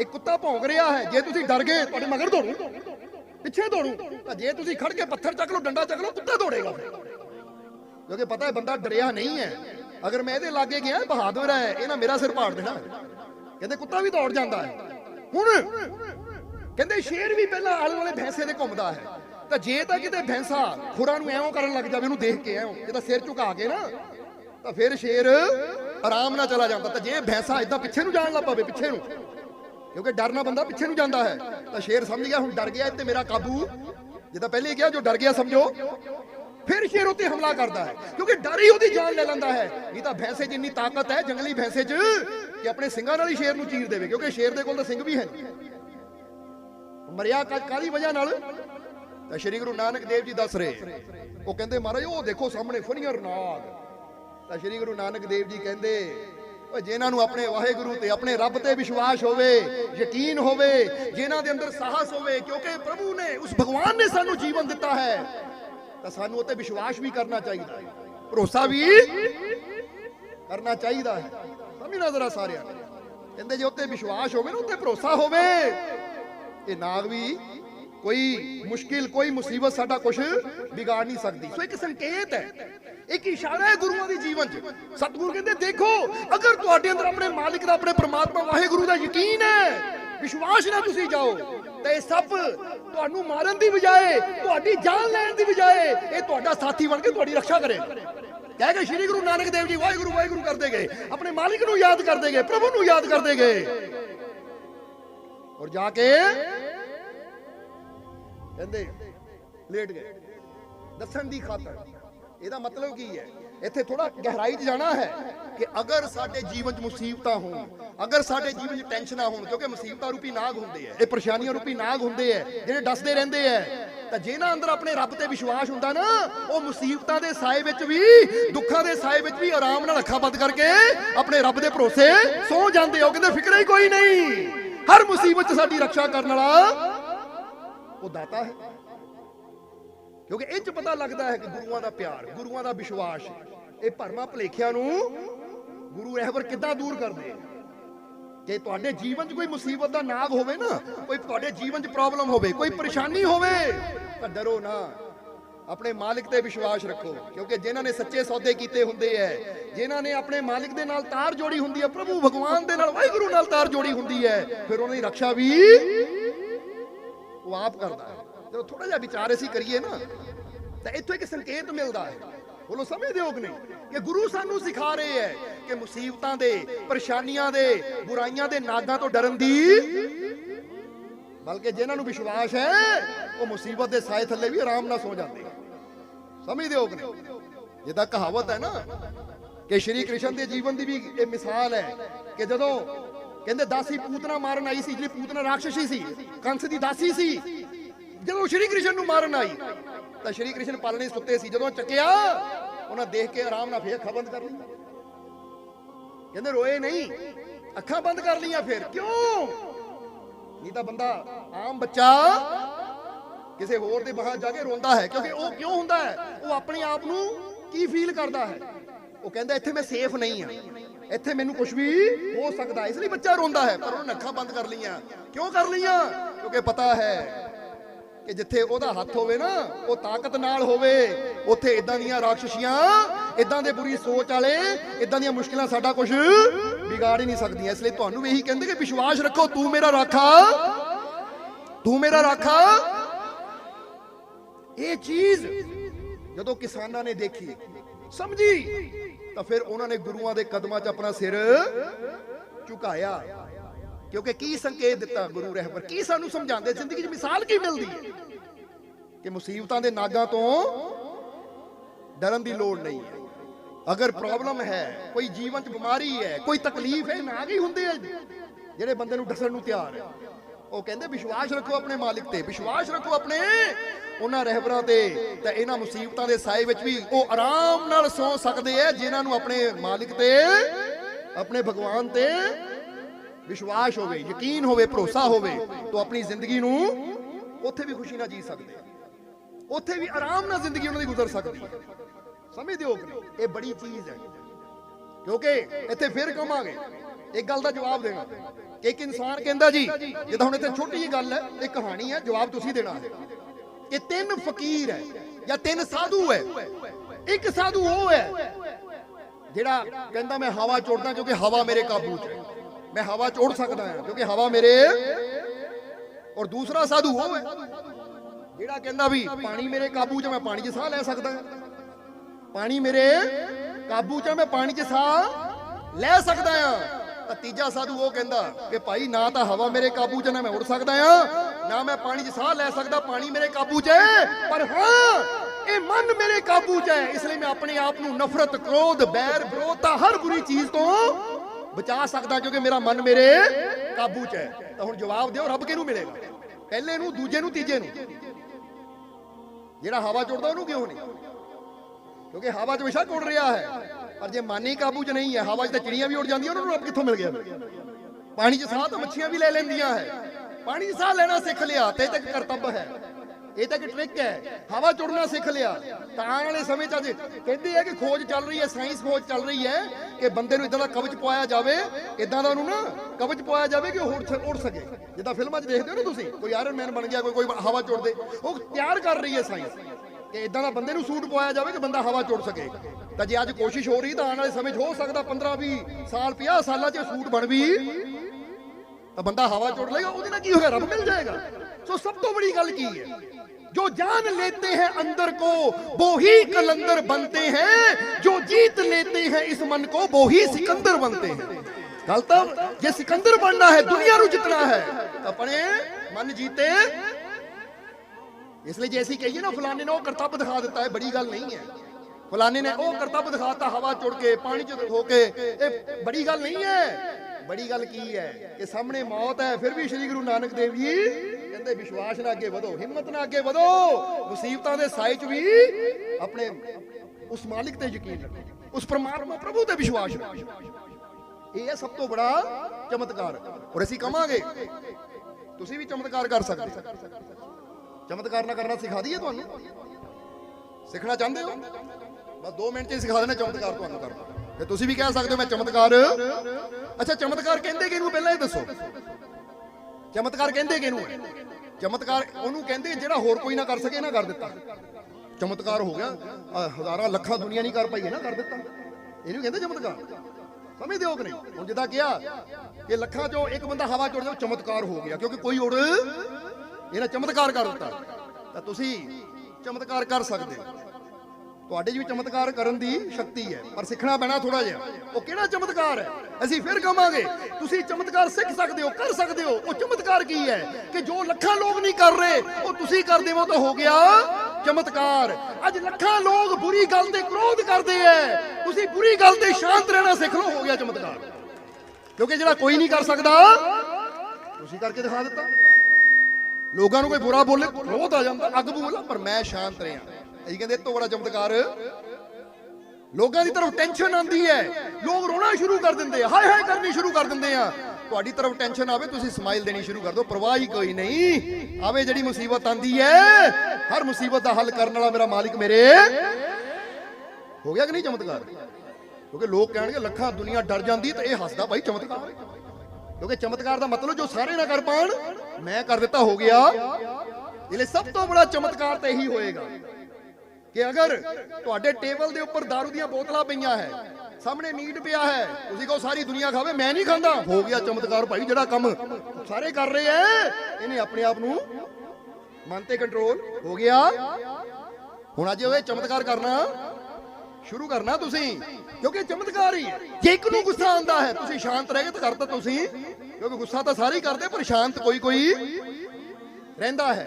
ਇੱਕ ਕੁੱਤਾ ਭੌਂਕ ਰਿਹਾ ਹੈ, ਜੇ ਤੁਸੀਂ ਡਰ ਗਏ, ਤੁਹਾਡੇ ਮਗਰ ਦੌੜੂ, ਪਿੱਛੇ ਦੌੜੂ, ਤਾਂ ਜੇ ਤੁਸੀਂ ਖੜ ਕੇ ਪੱਥਰ ਚੱਕ ਲਓ, ਡੰਡਾ ਚੱਕ ਲਓ, ਕੁੱਤਾ ਦੌੜੇਗਾ ਫਿਰ। ਕਿਉਂਕਿ ਪਤਾ ਹੈ ਬੰਦਾ ਡਰਿਆ ਨਹੀਂ ਹੈ। ਅਗਰ ਮੈਂ ਇਹਦੇ ਲਾਗੇ ਗਿਆ ਇਹ ਬਹਾਦਰ ਹੈ, ਇਹ ਨਾ ਮੇਰਾ ਸਿਰ ਪਾੜ ਦੇਣਾ। ਕਹਿੰਦੇ ਕੁੱਤਾ ਵੀ ਦੌੜ ਜਾਂਦਾ ਹੈ। ਹੁਣ ਕਹਿੰਦੇ ਸ਼ੇਰ ਵੀ ਪਹਿਲਾਂ ਆਲੇ ਵਾਲੇ ਭੈਂਸੇ ਦੇ ਘੁੰਮਦਾ ਹੈ। ਤਾਂ ਜੇ ਤਾਂ ਕਿਤੇ ਭੈਂਸਾ ਖੁਰਾ ਨੂੰ ਐਵੇਂ ਕਰਨ ਲੱਗ ਜਾਵੇ, ਉਹਨੂੰ ਦੇਖ ਕੇ ਐਵੇਂ ਜਿਹਦਾ ਸਿਰ ਝੁਕਾ ਕੇ ਨਾ, ਤਾਂ ਫਿਰ ਸ਼ੇਰ ਆਰਾਮ ਨਾਲ ਚਲਾ ਜਾਂਦਾ। ਤਾਂ ਜੇ ਭੈਂਸਾ ਇਦਾਂ ਪਿੱਛੇ ਨੂੰ ਜਾਣ ਲੱਗ ਪਵੇ, ਪਿੱਛੇ ਨੂੰ, ਕਿਉਂਕਿ ਡਰਨਾ ਬੰਦਾ ਪਿੱਛੇ ਨੂੰ ਜਾਂਦਾ ਹੈ। ਤਾਂ ਸ਼ੇਰ ਸਮਝ ਗਿਆ, ਹੁਣ ਡਰ ਗਿਆ ਤੇ ਮੇਰਾ ਕਾਬੂ। ਜਿੱਦਾਂ ਪਹਿਲੇ ਕਿਹਾ, ਜੋ ਡਰ ਗਿਆ ਸਮਝੋ। ਫਿਰ ਸ਼ੇਰ ਉੱਤੇ ਹਮਲਾ ਕਰਦਾ ਹੈ, ਕਿਉਂਕਿ ਡਰ ਹੀ ਉਹਦੀ ਜਾਨ ਲੈ ਲੈਂਦਾ ਹੈ। ਨਹੀਂ ਤਾਂ ਭੈਂਸੇ 'ਚ ਇੰਨੀ ਤਾਕਤ ਹੈ ਜੰਗਲੀ ਭੈਂਸੇ 'ਚ, ਕਿ ਆਪਣੇ ਸਿੰਘਾਂ ਨਾਲ ਹੀ ਸ਼ੇਰ ਨੂੰ ਚੀਰ ਦੇਵੇ, ਕਿਉਂਕਿ ਸ਼ੇਰ ਦੇ ਕੋਲ ਤਾਂ ਸਿੰਘ ਵੀ ਹੈ ਨਹੀਂ। ਮਰਿਆ ਕਾ- ਕਾਹਦੀ ਵਜ੍ਹਾ ਨਾਲ? ਤਾਂ ਸ਼੍ਰੀ ਗੁਰੂ ਨਾਨਕ ਦੇਵ ਜੀ ਦੱਸ ਰਹੇ, ਉਹ ਕਹਿੰਦੇ, ਮਹਾਰਾਜ, ਉਹ ਦੇਖੋ ਸਾਹਮਣੇ ਫਣੀਆਂ ਨਾਗ ਤਾਂ ਸ਼੍ਰੀ ਗੁਰੂ ਨਾਨਕ ਦੇਵ ਜੀ ਕਹਿੰਦੇ ਓ ਜਿਨ੍ਹਾਂ ਨੂੰ ਆਪਣੇ ਵਾਹਿਗੁਰੂ ਤੇ, ਆਪਣੇ ਰੱਬ ਤੇ ਵਿਸ਼ਵਾਸ ਹੋਵੇ, ਯਕੀਨ ਹੋਵੇ, ਜਿਨ੍ਹਾਂ ਦੇ ਅੰਦਰ ਸਾਹਸ ਹੋਵੇ, ਕਿਉਂਕਿ ਪ੍ਰਭੂ ਨੇ, ਉਸ ਭਗਵਾਨ ਨੇ ਸਾਨੂੰ ਜੀਵਨ ਦਿੱਤਾ ਹੈ, ਤਾਂ ਸਾਨੂੰ ਉਹ ਤੇ ਵਿਸ਼ਵਾਸ ਵੀ ਕਰਨਾ ਚਾਹੀਦਾ ਹੈ। ਭਰੋਸਾ ਵੀ ਕਰਨਾ ਚਾਹੀਦਾ ਹੈ। ਸਮਝਣਾ ਜ਼ਰਾ ਸਾਰਿਆਂ ਨੇ। ਕਹਿੰਦੇ, ਜੇ ਉੱਤੇ ਵਿਸ਼ਵਾਸ ਹੋਵੇ ਨਾ, ਉੱਤੇ ਭਰੋਸਾ ਹੋਵੇ ਇਹ ਨਾਗ ਵੀ ਕੋਈ ਮੁਸ਼ਕਿਲ, ਕੋਈ ਮੁਸੀਬਤ ਸਾਡਾ ਕੁਝ ਵਿਗਾੜ ਨਹੀਂ ਸਕਦੀ। ਸੋ ਇੱਕ ਸੰਕੇਤ ਹੈ, ਇੱਕ ਇਸ਼ਾਰਾ ਹੈ ਗੁਰੂਆਂ ਦੇ ਜੀਵਨ 'ਚ। ਸਤਿਗੁਰੂ ਕਹਿੰਦੇ, ਦੇਖੋ, ਅਗਰ ਤੁਹਾਡੇ ਅੰਦਰ ਆਪਣੇ ਮਾਲਿਕ ਦਾ, ਆਪਣੇ ਪ੍ਰਮਾਤਮਾ, ਵਾਹਿਗੁਰੂ ਦਾ ਯਕੀਨ ਹੈ, ਵਿਸ਼ਵਾਸ ਨਾਲ ਤੁਸੀਂ ਜਾਓ, ਤੇ ਇਹ ਸੱਪ ਤੁਹਾਨੂੰ ਮਾਰਨ ਦੀ ਬਜਾਏ, ਤੁਹਾਡੀ ਜਾਨ ਲੈਣ ਦੀ ਬਜਾਏ, ਇਹ ਤੁਹਾਡਾ ਸਾਥੀ ਬਣ ਕੇ ਤੁਹਾਡੀ ਰੱਖਿਆ ਕਰੇਗਾ ਕਹਿ ਕੇ ਸ਼੍ਰੀ ਗੁਰੂ ਨਾਨਕ ਦੇਵ ਜੀ, ਵਾਹਿਗੁਰੂ ਵਾਹਿਗੁਰੂ ਕਰਦੇ ਗਏ। ਆਪਣੇ ਮਾਲਿਕ ਨੂੰ ਯਾਦ ਕਰਦੇ ਗਏ, ਪ੍ਰਭੂ ਨੂੰ ਯਾਦ ਕਰਦੇ ਗਏ। ਔਰ ਜਾ ਕੇ ਕਹਿੰਦੇ ਲੇਟ ਗਏ। ਦੱਸਣ ਦੀ ਖਾਤਰ। ਇਹਦਾ ਮਤਲਬ ਕੀ ਹੈ? ਇੱਥੇ ਥੋੜਾ ਗਹਿਰਾਈ 'ਚ ਜਾਣਾ ਹੈ ਕਿ ਅਗਰ ਸਾਡੇ ਜੀਵਨ 'ਚ ਮੁਸੀਬਤਾਂ ਹੋਣ, ਅਗਰ ਸਾਡੇ ਜੀਵਨ 'ਚ ਟੈਨਸ਼ਨਾਂ ਹੋਣ, ਕਿਉਂਕਿ ਮੁਸੀਬਤਾਂ ਰੂਪੀ ਨਾਗ ਹੁੰਦੇ ਆ ਇਹ ਪਰੇਸ਼ਾਨੀਆਂ ਰੂਪੀ ਨਾਗ ਹੁੰਦੇ ਆ ਜਿਹੜੇ ਡਸਦੇ ਰਹਿੰਦੇ ਆ ਤਾਂ ਜਿਹਨਾਂ ਅੰਦਰ ਆਪਣੇ ਰੱਬ ਤੇ ਵਿਸ਼ਵਾਸ ਹੁੰਦਾ ਨਾ, ਉਹ ਮੁਸੀਬਤਾਂ ਦੇ ਸਾਏ ਵਿੱਚ ਵੀ, ਦੁੱਖਾਂ ਦੇ ਸਾਏ ਵਿੱਚ ਵੀ ਆਰਾਮ ਨਾਲ ਅੱਖਾਂ ਬੰਦ ਕਰਕੇ ਆਪਣੇ ਰੱਬ ਦੇ ਭਰੋਸੇ ਸੌ ਜਾਂਦੇ ਹੋ ਕਹਿੰਦੇ, ਫਿਕਰ ਹੀ ਕੋਈ ਨਹੀਂ। ਹਰ ਮੁਸੀਬਤ 'ਚ ਸਾਡੀ ਰੱਖਿਆ ਕਰਨ ਵਾਲਾ ਉਹ ਦਾਤਾ ਹੈ। ਕਿਉਂਕਿ ਇਹ ਪਤਾ ਲੱਗਦਾ ਹੈ ਕਿ ਗੁਰੂਆਂ ਦਾ ਪਿਆਰ, ਗੁਰੂਆਂ ਦਾ ਵਿਸ਼ਵਾਸ, ਇਹ ਭਰਮਾ ਭਲੇਖਿਆਂ ਨੂੰ ਗੁਰੂ ਰਹਿਬਰ ਕਿੱਦਾਂ ਦੂਰ ਕਰਦੇ ਆ? ਜੇ ਤੁਹਾਡੇ ਜੀਵਨ 'ਚ ਕੋਈ ਮੁਸੀਬਤ ਦਾ ਨਾਗ ਹੋਵੇ ਨਾ, ਕੋਈ ਤੁਹਾਡੇ ਜੀਵਨ 'ਚ ਪ੍ਰੋਬਲਮ ਹੋਵੇ, ਕੋਈ ਪਰੇਸ਼ਾਨੀ ਹੋਵੇ, ਤਾਂ ਡਰੋ ਨਾ। ਆਪਣੇ ਮਾਲਿਕ ਤੇ ਵਿਸ਼ਵਾਸ ਰੱਖੋ, ਕਿਉਂਕਿ ਜਿਨ੍ਹਾਂ ਨੇ ਸੱਚੇ ਸੌਦੇ ਕੀਤੇ ਹੁੰਦੇ ਐ, ਜਿਨ੍ਹਾਂ ਨੇ ਆਪਣੇ ਮਾਲਿਕ ਦੇ ਨਾਲ ਤਾਰ ਜੋੜੀ ਹੁੰਦੀ ਹੈ ਪ੍ਰਭੂ ਭਗਵਾਨ ਦੇ ਨਾਲ, ਵਾਹਿਗੁਰੂ ਨਾਲ ਤਾਰ ਜੋੜੀ ਹੁੰਦੀ ਹੈ ਫਿਰ ਉਹਨਾਂ ਦੀ ਰੱਖਿਆ ਵੀ ਉਹ ਆਪ ਕਰਦਾ ਹੈ ਜਦੋਂ ਥੋੜਾ ਜਿਹਾ ਵਿਚਾਰ ਅਸੀਂ ਕਰੀਏ ਨਾ, ਤਾਂ ਇੱਥੋਂ ਇੱਕ ਸੰਕੇਤ ਮਿਲਦਾ ਹੈ ਬੋਲੋ, ਸਮਝਦੇ ਹੋ ਕਿ ਨਹੀਂ? ਕਿ ਗੁਰੂ ਸਾਨੂੰ ਸਿਖਾ ਰਹੇ ਹੈ ਕਿ ਮੁਸੀਬਤਾਂ ਦੇ, ਪਰੇਸ਼ਾਨੀਆਂ ਦੇ, ਬੁਰਾਈਆਂ ਦੇ ਨਾਗਾਂ ਤੋਂ ਡਰਨ ਦੀ, ਬਲਕਿ ਜਿਨ੍ਹਾਂ ਨੂੰ ਵਿਸ਼ਵਾਸ ਹੈ ਉਹ ਮੁਸੀਬਤ ਦੇ ਸਾਏ ਥੱਲੇ ਵੀ ਆਰਾਮ ਨਾਲ ਸੌ ਜਾਂਦੇ ਸਮਝਦੇ ਹੋ ਕਿ ਨਹੀਂ? ਜਿੱਦਾਂ ਕਹਾਵਤ ਹੈ ਨਾ ਕਿ ਸ਼੍ਰੀ ਕ੍ਰਿਸ਼ਨ ਦੇ ਜੀਵਨ ਦੀ ਵੀ ਇਹ ਮਿਸਾਲ ਹੈ ਕਿ ਜਦੋਂ ਕਹਿੰਦੇ ਦਾਸੀ ਪੂਤਨਾ ਮਾਰਨ ਆਈ ਸੀ, ਜਿਹੜੀ ਪੂਤਨਾ ਰਾਖਸ਼ੀ ਸੀ, ਕੰਸ ਦੀ ਦਾਸੀ ਸੀ, ਜਦੋਂ ਸ਼੍ਰੀ ਕ੍ਰਿਸ਼ਨ ਨੂੰ ਮਾਰਨ ਆਈ, ਤਾਂ ਸ਼੍ਰੀ ਕ੍ਰਿਸ਼ਨ ਪਾਲਣੇ ਸੁੱਤੇ ਸੀ, ਜਦੋਂ ਚੱਕਿਆ, ਉਹਨਾਂ ਦੇਖ ਕੇ ਆਰਾਮ ਨਾਲ ਫੇਰ ਅੱਖਾਂ ਬੰਦ ਕਰ ਲਈਆਂ। ਕਹਿੰਦੇ ਰੋਏ ਨਹੀਂ, ਅੱਖਾਂ ਬੰਦ ਕਰ ਲਈਆਂ ਫਿਰ, ਕਿਉਂ? ਨਹੀਂ ਤਾਂ ਬੰਦਾ ਆਮ ਬੱਚਾ ਕਿਸੇ ਹੋਰ ਦੇ ਬਾਹਰ ਜਾ ਕੇ ਰੋਂਦਾ ਹੈ, ਕਿਉਂਕਿ ਉਹ ਕਿਉਂ ਹੁੰਦਾ ਹੈ? ਉਹ ਆਪਣੇ ਆਪ ਨੂੰ ਕੀ ਫੀਲ ਕਰਦਾ ਹੈ? ਉਹ ਕਹਿੰਦਾ, ਇੱਥੇ ਮੈਂ ਸੇਫ ਨਹੀਂ ਆ ਇੱਥੇ ਮੈਨੂੰ ਕੁਝ ਵੀ ਹੋ ਸਕਦਾ ਇਸ ਲਈ ਬੱਚਾ ਰੋਂਦਾ ਹੈ, ਪਰ ਉਹਨੇ ਅੱਖਾਂ ਬੰਦ ਕਰ ਲਈਆਂ। ਕਿਉਂ ਕਰ ਲਈਆਂ? ਕਿਉਂਕਿ ਪਤਾ ਹੈ ਕਿ ਜਿੱਥੇ ਉਹਦਾ ਹੱਥ ਹੋਵੇ ਨਾ, ਉਹ ਤਾਕਤ ਨਾਲ ਹੋਵੇ, ਉੱਥੇ ਇਦਾਂ ਦੀਆਂ ਰਾਖਸ਼ੀਆਂ ਇਦਾਂ ਦੇ ਬੁਰੀ ਸੋਚ ਵਾਲੇ ਇਦਾਂ ਦੀਆਂ ਮੁਸ਼ਕਲਾਂ ਸਾਡਾ ਕੁਝ ਵਿਗਾੜ ਹੀ ਨਹੀਂ ਸਕਦੀਆਂ। ਇਸ ਲਈ ਤੁਹਾਨੂੰ ਵੀ ਇਹੀ ਕਹਿੰਦੇ ਕਿ ਵਿਸ਼ਵਾਸ ਰੱਖੋ, ਤੂੰ ਮੇਰਾ ਰਾਖਾ, ਤੂੰ ਮੇਰਾ ਰਾਖਾ ਇਹ ਚੀਜ਼ ਜਦੋਂ ਕਿਸਾਨਾਂ ਨੇ ਦੇਖੀ, ਸਮਝੀ, ਤਾਂ ਫਿਰ ਉਹਨਾਂ ਨੇ ਗੁਰੂਆਂ ਦੇ ਕਦਮਾਂ 'ਚ ਆਪਣਾ ਸਿਰ ਝੁਕਾਇਆ। ਕਿਉਂਕਿ ਕੀ ਸੰਕੇਤ ਦਿੱਤਾ ਗੁਰੂ ਰਹਿਬਰ ਕੀ ਸਾਨੂੰ ਸਮਝਾਉਂਦੇ? ਜ਼ਿੰਦਗੀ 'ਚ ਮਿਸਾਲ ਕੀ ਮਿਲਦੀ ਹੈ? ਕਿ ਮੁਸੀਬਤਾਂ ਦੇ ਨਾਗਾਂ ਤੋਂ ਡਰਨ ਦੀ ਲੋੜ ਨਹੀਂ ਹੈ। ਅਗਰ ਪ੍ਰੋਬਲਮ ਹੈ, ਕੋਈ ਜੀਵਨ 'ਚ ਬਿਮਾਰੀ ਹੈ, ਕੋਈ ਤਕਲੀਫ ਹੈ, ਨਾਗ ਹੀ ਹੁੰਦੇ ਆ ਜਿਹੜੇ ਬੰਦੇ ਨੂੰ ਡਸਣ ਨੂੰ ਤਿਆਰ ਹੈ। ਉਹ ਕਹਿੰਦੇ, ਵਿਸ਼ਵਾਸ ਰੱਖੋ ਆਪਣੇ ਮਾਲਿਕ ਤੇ, ਵਿਸ਼ਵਾਸ ਰੱਖੋ ਆਪਣੇ ਉਹਨਾਂ ਰਹਿਬਰਾਂ ਤੇ। ਤਾਂ ਇਹਨਾਂ ਮੁਸੀਬਤਾਂ ਦੇ ਸਾਏ ਵਿੱਚ ਵੀ ਉਹ ਆਰਾਮ ਨਾਲ ਸੌ ਸਕਦੇ ਆ ਜਿਨ੍ਹਾਂ ਨੂੰ ਆਪਣੇ ਮਾਲਿਕ ਤੇ, ਆਪਣੇ ਭਗਵਾਨ ਤੇ ਵਿਸ਼ਵਾਸ ਹੋਵੇ, ਯਕੀਨ ਹੋਵੇ, ਭਰੋਸਾ ਹੋਵੇ, ਤਾਂ ਆਪਣੀ ਜ਼ਿੰਦਗੀ ਨੂੰ ਉੱਥੇ ਵੀ ਖੁਸ਼ੀ ਨਾਲ ਜੀ ਸਕਦੇ ਉੱਥੇ ਵੀ ਆਰਾਮ ਨਾਲ ਜ਼ਿੰਦਗੀ ਉਹਨਾਂ ਦੀ ਗੁਜ਼ਰ ਸਕਦੀ ਹੈ ਸਮਝਦੇ ਹੋ ਇਹ ਬੜੀ ਚੀਜ਼ ਹੈ। ਕਿਉਂਕਿ ਇੱਥੇ ਫਿਰ ਕਮਾਂਗੇ। ਇੱਕ ਗੱਲ ਦਾ ਜਵਾਬ ਦੇਣਾ। ਕਿ ਇੱਕ ਇਨਸਾਨ ਕਹਿੰਦਾ ਜੀ, ਜਿੱਦਾਂ ਹੁਣ ਇੱਥੇ ਛੋਟੀ ਜਿਹੀ ਗੱਲ ਹੈ, ਇਹ ਕਹਾਣੀ ਹੈ, ਜਵਾਬ ਤੁਸੀਂ ਦੇਣਾ। ਹੈ ਕਿ ਤਿੰਨ ਫਕੀਰ ਹੈ, ਜਾਂ ਤਿੰਨ ਸਾਧੂ ਹੈ। ਇੱਕ ਸਾਧੂ ਉਹ ਹੈ, ਜਿਹੜਾ ਕਹਿੰਦਾ ਮੈਂ ਹਵਾ ਚੋੜਦਾ ਕਿਉਂਕਿ ਹਵਾ ਮੇਰੇ ਕਾਬੂ 'ਚ ਹੈ। ਮੈਂ ਹਵਾ ਚੋੜ ਸਕਦਾ ਹਾਂ, ਕਿਉਂਕਿ ਹਵਾ ਮੇਰੇ ਔਰ ਦੂਸਰਾ ਸਾਧੂ ਉਹ ਹੈ, ਜਿਹੜਾ ਕਹਿੰਦਾ ਵੀ ਪਾਣੀ ਮੇਰੇ ਕਾਬੂ 'ਚ, ਮੈਂ ਪਾਣੀ 'ਚ ਸਾਹ ਲੈ ਸਕਦਾ ਹਾਂ। ਪਾਣੀ ਮੇਰੇ ਕਾਬੂ 'ਚ ਮੈਂ ਪਾਣੀ 'ਚ ਸਾਹ ਲੈ ਸਕਦਾ ਹਾਂ। ਤਾਂ ਤੀਜਾ ਸਾਧੂ ਉਹ ਕਹਿੰਦਾ ਕਿ ਭਾਈ ਨਾ ਤਾਂ ਹਵਾ ਮੇਰੇ ਕਾਬੂ 'ਚ, ਨਾ ਮੈਂ ਉੜ ਸਕਦਾ ਹਾਂ ਨਾ ਮੈਂ ਪਾਣੀ 'ਚ ਸਾਹ ਲੈ ਸਕਦਾ, ਪਾਣੀ ਮੇਰੇ ਕਾਬੂ 'ਚ ਹੈ, ਪਰ ਹਾਂ, ਇਹ ਮਨ ਮੇਰੇ ਕਾਬੂ 'ਚ ਹੈ। ਇਸ ਲਈ ਮੈਂ ਆਪਣੇ ਆਪ ਨੂੰ ਨਫ਼ਰਤ, ਕ੍ਰੋਧ, ਬੈਰ ਵਿਰੋਧਤਾ ਹਰ ਬੁਰੀ ਚੀਜ਼ ਤੋਂ ਬਚਾ ਸਕਦਾ ਕਿਉਂਕਿ ਮੇਰਾ ਮਨ ਮੇਰੇ ਕਾਬੂ 'ਚ ਹੈ। ਤਾਂ ਹੁਣ ਜਵਾਬ ਦਿਓ, ਰੱਬ ਕਿਹਨੂੰ ਮਿਲੇਗਾ? ਪਹਿਲੇ ਨੂੰ, ਦੂਜੇ ਨੂੰ, ਤੀਜੇ ਨੂੰ? ਜਿਹੜਾ ਹਵਾ ਚੁੜਦਾ ਉਹਨੂੰ ਕਿਉਂ ਨਹੀਂ? ਕਿਉਂਕਿ ਹਵਾ 'ਚ ਵਿਸ਼ਾ ਉੜ ਰਿਹਾ ਹੈ। ਪਰ ਜੇ ਮਾਨੀ ਕਾਬੂ 'ਚ ਨਹੀਂ ਹੈ, ਹਵਾ 'ਚ ਤਾਂ ਚਿੜੀਆਂ ਵੀ ਉੜ ਜਾਂਦੀਆਂ, ਉਹਨਾਂ ਨੂੰ ਰੱਬ ਕਿੱਥੋਂ ਮਿਲ ਗਿਆ? ਪਾਣੀ 'ਚ ਸਾਹ ਤਾਂ ਮੱਛੀਆਂ ਵੀ ਲੈ ਲੈਂਦੀਆਂ ਹੈ। ਪਾਣੀ 'ਚ ਸਾਹ ਲੈਣਾ ਸਿੱਖ ਲਿਆ, ਤੇ ਇਹ ਕਰਤੱਵ ਹੈ। ਇਹ ਤਾਂ ਇੱਕ ਟ੍ਰਿਕ ਹੈ। ਹਵਾ ਚੁੜਨਾ ਸਿੱਖ ਲਿਆ। ਤਾਂ ਆਉਣ ਵਾਲੇ ਸਮੇਂ 'ਚ ਅੱਜ ਕਹਿੰਦੇ ਆ ਕਿ ਖੋਜ ਚੱਲ ਰਹੀ ਹੈ ਸਾਇੰਸ ਖੋਜ ਚੱਲ ਰਹੀ ਹੈ ਕਿ ਬੰਦੇ ਨੂੰ ਇਦਾਂ ਦਾ ਕਵਚ ਪਵਾਇਆ ਜਾਵੇ, ਇਦਾਂ ਦਾ ਉਹਨੂੰ ਨਾ ਕਵਚ ਪਵਾਇਆ ਜਾਵੇ ਕਿ ਉਹ ਉੜ ਉੜ ਸਕੇ। ਜਿੱਦਾਂ ਫਿਲਮਾਂ 'ਚ ਦੇਖਦੇ ਹੋ ਨਾ ਤੁਸੀਂ, ਕੋਈ ਆਇਰਨ ਮੈਨ ਬਣ ਗਿਆ, ਕੋਈ ਕੋਈ ਹਵਾ ਚੁੜਦੇ, ਉਹ ਤਿਆਰ ਕਰ ਰਹੀ ਹੈ ਸਾਇੰਸ ਕਿ ਇਦਾਂ ਦਾ ਬੰਦੇ ਨੂੰ ਸੂਟ ਪਵਾਇਆ ਜਾਵੇ ਕਿ ਬੰਦਾ ਹਵਾ ਚੁੜ ਸਕੇ। ਤਾਂ ਜੇ ਅੱਜ ਕੋਸ਼ਿਸ਼ ਹੋ ਰਹੀ ਤਾਂ ਆਉਣ ਵਾਲੇ ਸਮੇਂ 'ਚ ਹੋ ਸਕਦਾ 15 20 ਸਾਲ 50 ਸਾਲਾਂ 'ਚ ਇਹ ਸੂਟ ਬਣ ਵੀ ਤਾਂ ਬੰਦਾ ਹਵਾ ਚੁੜ ਲੇਗਾ ਉਹਦੇ ਨਾਲ ਕੀ ਹੋਗਾ ਰੱਬ ਮਿਲ ਜਾਏਗਾ ਸੋ ਸਭ ਤੋਂ ਬੜੀ ਗੱਲ ਕੀ ਹੈ जो जान लेते हैं अंदर को वो ही कलंदर बनते हैं जो जीत लेते हैं इस मन को वो ही सिकंदर बनते हैं गल तो ये सिकंदर बनना है दुनिया नु जितना है तो अपने मन जीते इसलिए जैसी कहिए ना फलाने ने वो करतब दिखा देता है बड़ी गल नहीं है ਫਲਾਣੇ ਨੇ ਉਹ ਕਰਤੱਵ ਦਿਖਾਤਾ, ਹਵਾ ਚੁੜ ਕੇ, ਪਾਣੀ ਚ ਹੋ ਕੇ। ਇਹ ਬੜੀ ਗੱਲ ਨਹੀਂ ਹੈ। ਬੜੀ ਗੱਲ ਕੀ ਹੈ? ਕਿ ਸਾਹਮਣੇ ਮੌਤ ਹੈ, ਫਿਰ ਵੀ ਸ੍ਰੀ ਗੁਰੂ ਨਾਨਕ ਦੇਵ ਜੀ ਕਹਿੰਦੇ, ਵਿਸ਼ਵਾਸ ਨਾਲ ਅੱਗੇ ਵਧੋ, ਹਿੰਮਤ ਨਾਲ ਅੱਗੇ ਵਧੋ। ਮੁਸੀਬਤਾਂ ਦੇ ਸਾਏ ਚ ਵੀ ਆਪਣੇ ਉਸ ਮਾਲਿਕ ਤੇ ਯਕੀਨ ਰੱਖੋ, ਉਸ ਪਰਮਾਤਮਾ ਪ੍ਰਭੂ ਤੇ ਵਿਸ਼ਵਾਸ ਰੱਖੋ। ਇਹ ਹੈ ਸਭ ਤੋਂ ਬੜਾ ਚਮਤਕਾਰ। ਔਰ ਅਸੀਂ ਕਵਾਂਗੇ, ਤੁਸੀਂ ਵੀ ਚਮਤਕਾਰ ਕਰ ਸਕਦੇ ਚਮਤਕਾਰ ਨਾ ਕਰਨਾ ਸਿਖਾ ਦਈਏ ਤੁਹਾਨੂੰ। ਸਿੱਖਣਾ ਚਾਹੁੰਦੇ ਹੋ? ਬਸ 2 ਮਿੰਟ ਚ ਹੀ ਸਿਖਾ ਦੇਣਾ, ਚਮਤਕਾਰ ਤੁਹਾਨੂੰ ਕਰਨਾ ਤੇ ਤੁਸੀਂ ਵੀ ਕਹਿ ਸਕਦੇ ਹੋ ਮੈਂ ਚਮਤਕਾਰ। ਅੱਛਾ, ਚਮਤਕਾਰ ਕਹਿੰਦੇ ਕਿਹਨੂੰ? ਪਹਿਲਾਂ ਇਹ ਦੱਸੋ। ਚਮਤਕਾਰ ਕਹਿੰਦੇ ਕਿਹਨੂੰ ਹੈ? ਚਮਤਕਾਰ ਉਹਨੂੰ ਕਹਿੰਦੇ ਜਿਹੜਾ ਹੋਰ ਕੋਈ ਨਾ ਕਰ ਸਕੇ, ਨਾ ਕਰ ਦਿੱਤਾ। ਚਮਤਕਾਰ ਹੋ ਗਿਆ। ਹਜ਼ਾਰਾਂ ਲੱਖਾਂ ਦੁਨੀਆ ਨਹੀਂ ਕਰ ਪਾਈ ਹੈ ਨਾ ਕਰ ਦਿੱਤਾ। ਇਹਨੂੰ ਕਹਿੰਦੇ ਚਮਤਕਾਰ। ਸਮਝਦੇ ਹੋ ਕਿ ਨਹੀਂ? ਹੁਣ ਜਿੱਦਾਂ ਕਿਹਾ ਕਿ ਲੱਖਾਂ ਚੋਂ ਇੱਕ ਬੰਦਾ ਹਵਾ ਚੁੜ ਜਾਓ ਚਮਤਕਾਰ ਹੋ ਗਿਆ। ਕਿਉਂਕਿ ਕੋਈ ਉੜ, ਇਹਨੇ ਚਮਤਕਾਰ ਕਰ ਦਿੱਤਾ। ਤਾਂ ਤੁਸੀਂ ਚਮਤਕਾਰ ਕਰ ਸਕਦੇ ਹੋ। ਤੁਹਾਡੇ 'ਚ ਵੀ ਚਮਤਕਾਰ ਕਰਨ ਦੀ ਸ਼ਕਤੀ ਹੈ, ਪਰ ਸਿੱਖਣਾ ਪੈਣਾ ਥੋੜਾ ਜਿਹਾ। ਉਹ ਕਿਹੜਾ ਚਮਤਕਾਰ ਹੈ? ਅਸੀਂ ਫਿਰ ਕਵਾਂਗੇ, ਤੁਸੀਂ ਚਮਤਕਾਰ ਸਿੱਖ ਸਕਦੇ ਹੋ, ਕਰ ਸਕਦੇ ਹੋ। ਉਹ ਚਮਤਕਾਰ ਕੀ ਹੈ? ਕਿ ਜੋ ਲੱਖਾਂ ਲੋਕ ਨਹੀਂ ਕਰ ਰਹੇ, ਉਹ ਤੁਸੀਂ ਕਰ ਦੇਵੋ ਤਾਂ ਹੋ ਗਿਆ ਚਮਤਕਾਰ। ਅੱਜ ਲੱਖਾਂ ਲੋਕ ਬੁਰੀ ਗੱਲ ਤੇ ਕ੍ਰੋਧ ਕਰਦੇ ਐ। ਤੁਸੀਂ ਬੁਰੀ ਗੱਲ ਤੇ ਸ਼ਾਂਤ ਰਹਿਣਾ ਸਿੱਖ ਲਓ, ਹੋ ਗਿਆ ਚਮਤਕਾਰ। ਕਿਉਂਕਿ ਜਿਹੜਾ ਕੋਈ ਨਹੀਂ ਕਰ ਸਕਦਾ ਤੁਸੀਂ ਕਰਕੇ ਦਿਖਾ ਦਿੱਤਾ। ਲੋਕਾਂ ਨੂੰ ਕੋਈ ਬੁਰਾ ਬੋਲੇ, ਕ੍ਰੋਧ ਆ ਜਾਂਦਾ, ਅੱਗ ਬੋਲਾ ਪਰ ਮੈਂ ਸ਼ਾਂਤ ਰਿਹਾ। ਅਸੀਂ ਕਹਿੰਦੇ, ਇਹ ਤੋਂ ਬੜਾ ਚਮਤਕਾਰ। ਲੋਕਾਂ ਦੀ ਤਰਫ ਟੈਨਸ਼ਨ ਆਂਦੀ ਹੈ। ਲੋਕ ਰੋਣਾ ਸ਼ੁਰੂ ਕਰ ਦਿੰਦੇ ਆ। ਹਾਏ ਹਾਏ ਕਰਨੀ ਸ਼ੁਰੂ ਕਰ ਦਿੰਦੇ ਆ। ਤੁਹਾਡੀ ਤਰਫ ਟੈਨਸ਼ਨ ਆਵੇ, ਤੁਸੀਂ ਸਮਾਈਲ ਦੇਣੀ ਸ਼ੁਰੂ ਕਰ ਦਿਓ। ਪਰਵਾਹ ਹੀ ਕੋਈ ਨਹੀਂ। ਆਵੇ ਜਿਹੜੀ ਮੁਸੀਬਤ ਆਂਦੀ ਹੈ, ਹਰ ਮੁਸੀਬਤ ਦਾ ਹੱਲ ਕਰਨ ਵਾਲਾ ਮੇਰਾ ਮਾਲਿਕ ਮੇਰੇ। ਹੋ ਗਿਆ ਕਿ ਨਹੀਂ ਚਮਤਕਾਰ? ਕਿਉਂਕਿ ਲੋਕ ਕਹਿਣਗੇ, ਲੱਖਾਂ ਦੁਨੀਆ ਡਰ ਜਾਂਦੀ ਤੇ ਇਹ ਹੱਸਦਾ ਭਾਈ ਚਮਤਕਾਰ। ਕਿਉਂਕਿ ਚਮਤਕਾਰ ਦਾ ਮਤਲਬ ਜੋ ਸਾਰੇ ਨਾ ਕਰ ਪਾਣ, ਮੈਂ ਕਰ ਦਿੱਤਾ, ਹੋ ਗਿਆ। ਇਹ ਸਭ ਤੋਂ ਬੜਾ ਚਮਤਕਾਰ ਤਾਂ ਇਹੀ ਹੋਏਗਾ। ਕਿ ਅਗਰ ਤੁਹਾਡੇ ਟੇਬਲ ਦੇ ਉੱਪਰ दारू ਦੀਆਂ ਬੋਤਲਾਂ ਪਈਆਂ ਹੈ, ਸਾਹਮਣੇ ਮੀਟ ਪਿਆ ਹੈ, ਤੁਸੀਂ ਕਹੋ ਸਾਰੀ ਦੁਨੀਆ ਖਾਵੇ, ਮੈਂ ਨਹੀਂ ਖਾਂਦਾ। ਹੋ ਗਿਆ ਚਮਤਕਾਰ ਭਾਈ, ਜਿਹੜਾ ਕੰਮ ਸਾਰੇ ਕਰ ਰਹੇ ਐ, ਇਹਨੇ ਆਪਣੇ ਆਪ ਨੂੰ ਮਨ ਤੇ ਕੰਟਰੋਲ ਹੋ ਗਿਆ। ਹੁਣ ਅੱਜ ਉਹ ਚਮਤਕਾਰ ਕਰਨਾ, ਸ਼ੁਰੂ ਕਰਨਾ ਤੁਸੀਂ, ਕਿਉਂਕਿ ਚਮਤਕਾਰ ਹੀ ਹੈ। ਜੇ ਇੱਕ ਨੂੰ ਗੁੱਸਾ ਆਉਂਦਾ ਹੈ, ਤੁਸੀਂ ਸ਼ਾਂਤ ਰਹਿ ਕੇ ਤਾਂ ਕਰਤਾ ਤੁਸੀਂ, ਕਿਉਂਕਿ ਗੁੱਸਾ ਤਾਂ ਸਾਰੇ ਹੀ ਕਰਦੇ, ਪਰ ਸ਼ਾਂਤ ਕੋਈ ਕੋਈ ਰਹਿੰਦਾ ਹੈ।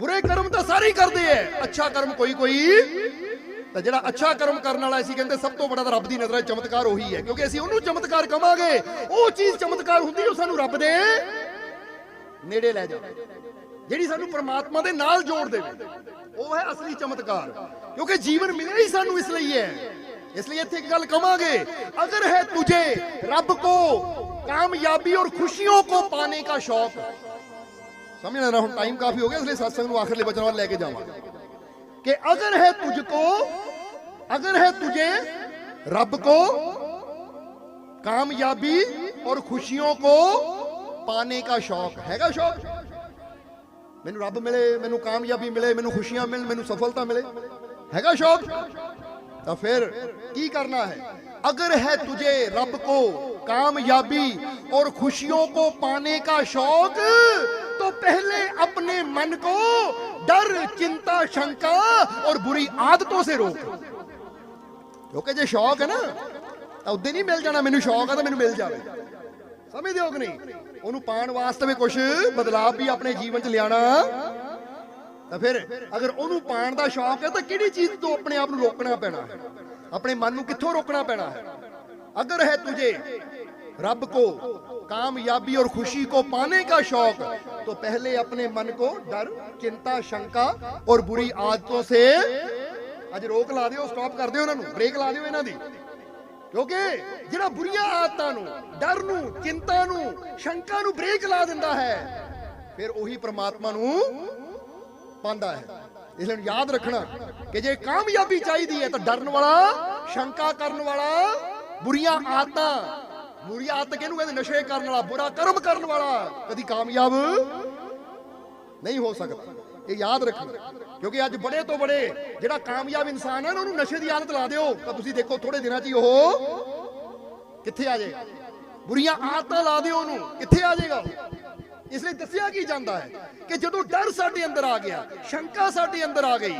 ਬੁਰੇ ਕਰਮ ਤਾਂ ਸਾਰੇ ਹੀ ਕਰਦੇ ਐ। ਅੱਛਾ ਕਰਮ ਕੋਈ ਕੋਈ। ਤਾਂ ਜਿਹੜਾ ਅੱਛਾ ਕਰਮ ਕਰਨ ਵਾਲਾ ਅਸੀਂ ਕਹਿੰਦੇ ਸਭ ਤੋਂ ਬੜਾ ਤਾਂ ਰੱਬ ਦੀ ਨਜ਼ਰ ਚਮਤਕਾਰ ਉਹੀ ਹੈ ਕਿਉਂਕਿ ਅਸੀਂ ਉਹਨੂੰ ਚਮਤਕਾਰ ਕਵਾਂਗੇ। ਉਹ ਚੀਜ਼ ਚਮਤਕਾਰ ਹੁੰਦੀ ਜੋ ਸਾਨੂੰ ਰੱਬ ਦੇ ਨੇੜੇ ਲੈ ਜਾਵੇ। ਜਿਹੜੀ ਸਾਨੂੰ ਪਰਮਾਤਮਾ ਦੇ ਨਾਲ ਜੋੜ ਦੇਵੇ। ਉਹ ਹੈ ਅਸਲੀ ਚਮਤਕਾਰ। ਕਿਉਂਕਿ ਜੀਵਨ ਮਿਲਿਆ ਹੀ ਸਾਨੂੰ ਇਸ ਲਈ ਹੈ ਇਸ ਲਈ ਇੱਥੇ ਇੱਕ ਗੱਲ ਕਵਾਂਗੇ, ਅਗਰ ਹੈ ਤੁਝੇ, ਰੱਬ ਕੋ ਕਾਮਯਾਬੀ ਔਰ ਖੁਸ਼ੀਆਂ ਕੋ ਪਾਣੇ ਦਾ ਸ਼ੌਕ। समझ ना ਹੁਣ ਟਾਈਮ ਕਾਫੀ ਹੋ ਗਿਆ ਇਸ ਲਈ ਸਤਸੰਗ ਨੂੰ ਆਖਰਲੇ ਬਚਨ ਵੱਲ ਲੈ ਕੇ ਜਾਵਾਂਗੇ कि अगर है तुझको अगर है तुझे रब को कामयाबी और खुशियों को पाने का शौक हैगा शौक ਮੈਨੂੰ ਰੱਬ ਮਿਲੇ ਮੈਨੂੰ ਕਾਮਯਾਬੀ ਮਿਲੇ ਮੈਨੂੰ ਖੁਸ਼ੀਆਂ ਮਿਲਣ ਮੈਨੂੰ ਸਫਲਤਾ ਮਿਲੇ ਹੈਗਾ ਸ਼ੌਕ ਤਾਂ ਫਿਰ ਕੀ ਕਰਨਾ ਹੈ अगर है तुझे रब को कामयाबी और खुशियों को पाने का शौक तो पहले अपने मन को डर चिंता शंका और बुरी आदतों से रोक ਕਿਉਂਕਿ ਜੇ ਸ਼ੌਕ ਹੈ ਨਾ ਤਾਂ ਉਦੋਂ ਨਹੀਂ ਮਿਲ ਜਾਣਾ ਮੈਨੂੰ ਸ਼ੌਕ ਆ ਤਾਂ ਮੈਨੂੰ ਮਿਲ ਜਾਵੇ ਸਮਝਦੇ ਹੋ ਕਿ ਨਹੀਂ ਉਹਨੂੰ ਪਾਣ ਵਾਸਤੇ ਵੀ ਕੁਝ ਬਦਲਾਅ ਵੀ ਆਪਣੇ ਜੀਵਨ 'ਚ ਲਿਆਣਾ ਤਾਂ ਫਿਰ ਅਗਰ ਉਹਨੂੰ ਪਾਣ ਦਾ ਸ਼ੌਕ ਹੈ ਤਾਂ ਕਿਹੜੀ ਚੀਜ਼ ਤੋਂ ਆਪਣੇ ਆਪ ਨੂੰ ਰੋਕਣਾ ਪੈਣਾ ਹੈ ਆਪਣੇ ਮਨ ਨੂੰ ਕਿੱਥੋਂ ਰੋਕਣਾ ਪੈਣਾ ਹੈ अगर है तुझे रब को कामयाबी और खुशी को पाने का शौक तो पहले अपने मन को डर चिंता शंका और बुरी आदतों से ਅੱਜ ਰੋਕ ਲਾ ਦਿਓ ਸਟਾਪ ਕਰ ਦਿਓ ਇਹਨਾਂ ਨੂੰ ਬ੍ਰੇਕ ਲਾ ਦਿਓ ਇਹਨਾਂ ਦੀ ਕਿਉਂਕਿ ਜਿਹੜਾ ਬੁਰੀਆਂ ਆਦਤਾਂ ਨੂੰ ਡਰ ਨੂੰ ਚਿੰਤਾ ਨੂੰ ਸ਼ੰਕਾ ਨੂੰ ਬ੍ਰੇਕ ਲਾ ਦਿੰਦਾ ਹੈ ਫਿਰ ਉਹੀ ਪ੍ਰਮਾਤਮਾ ਨੂੰ ਪਾਉਂਦਾ ਹੈ ਇਸ ਲਈ ਯਾਦ ਰੱਖਣਾ ਕਿ ਜੇ ਕਾਮਯਾਬੀ ਚਾਹੀਦੀ ਹੈ ਤਾਂ ਡਰਨ ਵਾਲਾ ਸ਼ੰਕਾ ਕਰਨ ਵਾਲਾ ਬੁਰੀਆਂ ਆਦਤਾਂ ਬੁਰੀ ਆਦਤ ਕਿਹਨੂੰ ਕਹਿੰਦੇ? ਨਸ਼ੇ ਕਰਨ ਵਾਲਾ, ਬੁਰਾ ਕਰਮ ਕਰਨ ਵਾਲਾ। ਕਦੀ ਕਾਮਯਾਬ ਨਹੀਂ ਹੋ ਸਕਦਾ। ਇਹ ਯਾਦ ਰੱਖਣਾ। ਕਿਉਂਕਿ ਅੱਜ ਬੜੇ ਤੋਂ ਬੜੇ ਜਿਹੜਾ ਕਾਮਯਾਬ ਇਨਸਾਨ ਹੈ ਉਹਨੂੰ ਨਸ਼ੇ ਦੀ ਆਦਤ ਲਾ ਦਿਓ। ਤਾਂ ਤੁਸੀਂ ਦੇਖੋ ਥੋੜੇ ਦਿਨਾਂ 'ਚ ਹੀ ਉਹ ਕਿੱਥੇ ਆ ਜਾਏਗਾ? ਬੁਰੀਆਂ ਆਦਤਾਂ ਲਾ ਦਿਓ ਉਹਨੂੰ। ਕਿੱਥੇ ਆ ਜਾਏਗਾ ਇਸ ਲਈ ਦੱਸਿਆ ਕੀ ਜਾਂਦਾ ਹੈ ਕਿ ਜਦੋਂ ਡਰ ਸਾਡੇ ਅੰਦਰ ਆ ਗਿਆ, ਸ਼ੰਕਾ ਸਾਡੇ ਅੰਦਰ ਆ ਗਈ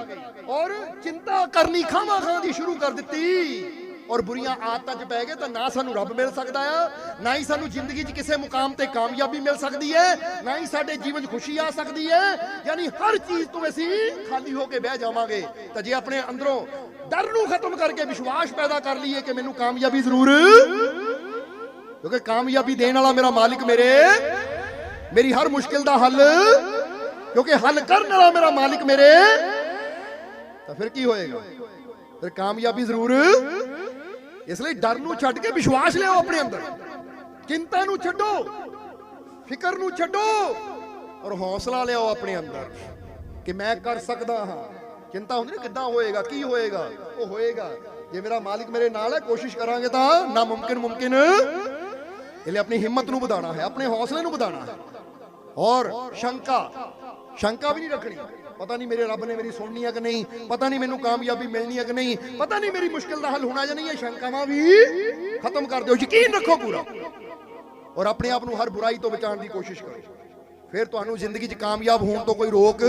ਔਰ ਚਿੰਤਾ ਕਰਨੀ ਖਾਵਾਂ ਖਾਂ ਦੀ ਸ਼ੁਰੂ ਕਰ ਦਿੱਤੀ ਔਰ ਬੁਰੀਆਂ ਆਦਤਾਂ 'ਚ ਪੈ ਗਏ ਤਾਂ ਨਾ ਸਾਨੂੰ ਰੱਬ ਮਿਲ ਸਕਦਾ ਆ, ਨਾ ਹੀ ਸਾਨੂੰ ਜ਼ਿੰਦਗੀ 'ਚ ਕਿਸੇ ਮੁਕਾਮ ਤੇ ਕਾਮਯਾਬੀ ਮਿਲ ਸਕਦੀ ਹੈ, ਨਾ ਹੀ ਸਾਡੇ ਜੀਵਨ 'ਚ ਖੁਸ਼ੀ ਆ ਸਕਦੀ ਹੈ। ਯਾਨੀ ਹਰ ਚੀਜ਼ ਤੋਂ ਅਸੀਂ ਖਾਲੀ ਹੋ ਕੇ ਬਹਿ ਜਾਵਾਂਗੇ ਤਾਂ ਜੇ ਆਪਣੇ ਅੰਦਰੋਂ ਡਰ ਨੂੰ ਖਤਮ ਕਰਕੇ ਵਿਸ਼ਵਾਸ ਪੈਦਾ ਕਰ ਲਈਏ ਕਿ ਮੈਨੂੰ ਕਾਮਯਾਬੀ ਜ਼ਰੂਰ ਕਿਉਂਕਿ ਕਾਮਯਾਬੀ ਦੇਣ ਵਾਲਾ ਮੇਰਾ ਮਾਲਿਕ ਮੇਰੇ, ਮੇਰੀ ਹਰ ਮੁਸ਼ਕਿਲ ਦਾ ਹੱਲ, ਕਿਉਂਕਿ ਹੱਲ ਕਰਨ ਵਾਲਾ ਮੇਰਾ ਮਾਲਿਕ ਮੇਰੇ, ਤਾਂ ਫਿਰ ਕੀ ਹੋਏਗਾ? ਫਿਰ ਕਾਮਯਾਬੀ ਜ਼ਰੂਰ ਇਸ ਲਈ ਡਰ ਨੂੰ ਛੱਡ ਕੇ ਵਿਸ਼ਵਾਸ ਲਿਆਓ ਆਪਣੇ ਅੰਦਰ। ਚਿੰਤਾ ਨੂੰ ਛੱਡੋ, ਫਿਕਰ ਨੂੰ ਛੱਡੋ ਔਰ ਹੌਸਲਾ ਲਿਆਓ ਆਪਣੇ ਅੰਦਰ ਕਿ ਮੈਂ ਕਰ ਸਕਦਾ ਹਾਂ। ਚਿੰਤਾ ਹੁੰਦੀ ਨਾ ਕਿੱਦਾਂ ਹੋਏਗਾ, ਕੀ ਹੋਏਗਾ? ਉਹ ਹੋਏਗਾ। ਜੇ ਮੇਰਾ ਮਾਲਿਕ ਮੇਰੇ ਨਾਲ ਹੈ, ਕੋਸ਼ਿਸ਼ ਕਰਾਂਗੇ ਤਾਂ ਨਾ ਮੁਮਕਿਨ ਮੁਮਕਿਨ। ਇਹ ਲਈ ਆਪਣੀ ਹਿੰਮਤ ਨੂੰ ਵਧਾਉਣਾ ਹੈ, ਆਪਣੇ ਹੌਸਲੇ ਨੂੰ ਵਧਾਉਣਾ ਹੈ। ਔਰ ਸ਼ੰਕਾ ਸ਼ੰਕਾ ਵੀ ਨਹੀਂ ਰੱਖਣੀ। ਪਤਾ ਨਹੀਂ ਮੇਰੇ ਰੱਬ ਨੇ ਮੇਰੀ ਸੁਣਨੀ ਹੈ ਕਿ ਨਹੀਂ, ਪਤਾ ਨਹੀਂ ਮੈਨੂੰ ਕਾਮਯਾਬੀ ਮਿਲਣੀ ਹੈ ਕਿ ਨਹੀਂ, ਪਤਾ ਨਹੀਂ ਮੇਰੀ ਮੁਸ਼ਕਿਲ ਦਾ ਹੱਲ ਹੋਣਾ ਜਾਂ ਨਹੀਂ, ਇਹ ਸ਼ੰਕਾਵਾਂ ਵੀ ਖਤਮ ਕਰ ਦਿਓ, ਯਕੀਨ ਰੱਖੋ ਪੂਰਾ। ਔਰ ਆਪਣੇ ਆਪ ਨੂੰ ਹਰ ਬੁਰਾਈ ਤੋਂ ਬਚਾਉਣ ਦੀ ਕੋਸ਼ਿਸ਼ ਕਰੋ। ਫਿਰ ਤੁਹਾਨੂੰ ਜ਼ਿੰਦਗੀ 'ਚ ਕਾਮਯਾਬ ਹੋਣ ਤੋਂ ਕੋਈ ਰੋਕ